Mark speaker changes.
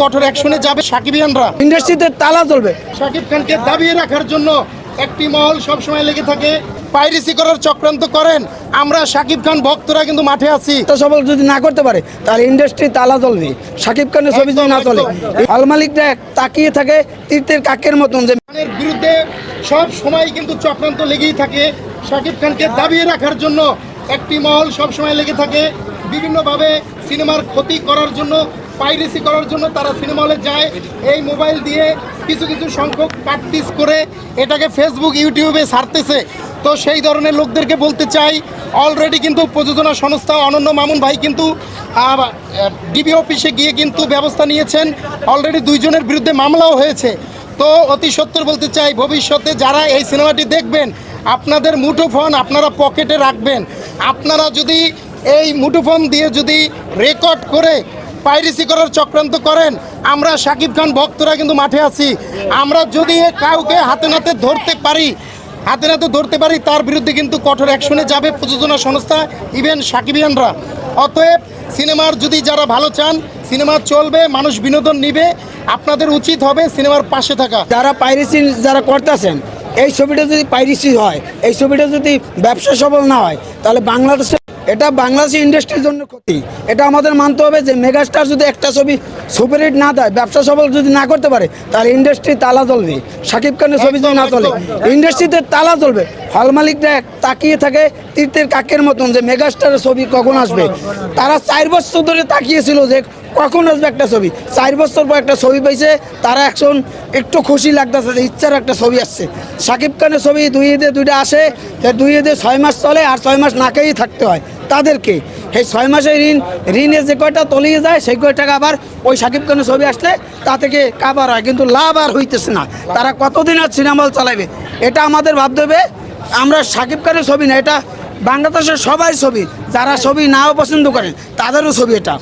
Speaker 1: কঠোর অ্যাকশনে যাবে সাকিবিয়ানরা
Speaker 2: ইন্ডাস্ট্রিতে তালা চলবে
Speaker 1: শাকিব খানকে দাবিয়ে রাখার জন্য একটি মহল সবসময় লেগে থাকে। পাইরেসি করার চক্রান্ত করেন। আমরা শাকিব খান ভক্তরা কিন্তু মাঠে আছি।
Speaker 2: তো সবল যদি না করতে পারে তাহলে ইন্ডাস্ট্রি তালা চলবে শাকিব খানের ছবি যদি না চলে হল মালিকরা তাকিয়ে থাকে তীর্থের কাকের মতন যে
Speaker 1: খানের বিরুদ্ধে সব সময় কিন্তু চক্রান্ত লেগেই থাকে। শাকিব খানকে দাবিয়ে রাখার জন্য একটি মহল সবসময় লেগে থাকে। বিভিন্নভাবে সিনেমার ক্ষতি করার জন্য পাইরেসি করার জন্য তারা সিনেমা হলে যায়। এই মোবাইল দিয়ে কিছু কিছু সংখ্যক প্র্যাকটিস করে এটাকে ফেসবুক ইউটিউবে ছাড়তেছে তো সেই ধরনের লোকদেরকে বলতে চাই অলরেডি কিন্তু প্রযোজনা সংস্থা অনন্য মামুন ভাই কিন্তু ডিবি অফিসে গিয়ে কিন্তু ব্যবস্থা নিয়েছেন। অলরেডি দুইজনের বিরুদ্ধে মামলাও হয়েছে। তো অতি সত্তর বলতে চাই, ভবিষ্যতে যারা এই সিনেমাটি দেখবেন, আপনাদের মুঠোফোন আপনারা পকেটে রাখবেন। আপনারা যদি এই মুঠোফোন দিয়ে যদি রেকর্ড করে পাইরেসি করার চক্রান্ত করেন। আমরা শাকিব খান ভক্তরা কিন্তু মাঠে আছি। আমরা যদি কাউকে হাতে নাতে ধরতে পারি, হাতে নাতে ধরতে পারি, তার বিরুদ্ধে কিন্তু কঠোর অ্যাকশনে যাবে প্রযোজনা সংস্থা, ইভেন সাকিবিয়ানরা। অতএব সিনেমার যদি যারা ভালো চান, সিনেমা চলবে, মানুষ বিনোদন নিবে, আপনাদের উচিত হবে সিনেমার পাশে থাকা।
Speaker 2: যারা পাইরেসি যারা করতেছেন, এই ছবিটা যদি পাইরেসি হয়, এই ছবিটা যদি ব্যবসা সফল না হয়, তাহলে বাংলাদেশে এটা বাংলাদেশি ইন্ডাস্ট্রির জন্য ক্ষতি। এটা আমাদের মানতে হবে যে মেগাস্টার যদি একটা ছবি সুপারহিট না দেয় ব্যবসা সফল যদি না করতে পারে তাহলে ইন্ডাস্ট্রি তালা চলবে সাকিব খানের ছবি যদি না চলে ইন্ডাস্ট্রিতে তালা চলবে হল মালিকরা তাকিয়ে থাকে তীর্থের কাকের মতন যে মেগাস্টারের ছবি কখন আসবে। তারা চার বছর ধরে তাকিয়েছিল যে কখন আসবে একটা ছবি? চার বছর পর একটা ছবি পাইছে, তারা এখন একটু খুশি লাগতেছে যে ইচ্ছার একটা ছবি আসছে। সাকিব খানের ছবি দুই ঈদে দুইটা আসে দুই ঈদে ছয় মাস চলে আর ছয় মাস না খেয়েই থাকতে হয়। তাদেরকে সেই ছয় মাসের ঋণ, ঋণে যে কয়টা তলিয়ে যায়, সেই কয় টাকা আবার ওই সাকিব খানের ছবি আসলে তা থেকে কাবার হয়, কিন্তু লাভ আর হইতেছে না। তারা কতদিন আর সিনেমা চালাবে? এটা আমাদের ভাবতে হবে। আমরা সাকিব খানের ছবি না, এটা বাংলাদেশের সবাই ছবি। যারা ছবি নাও পছন্দ করেন, তাদেরও ছবি এটা।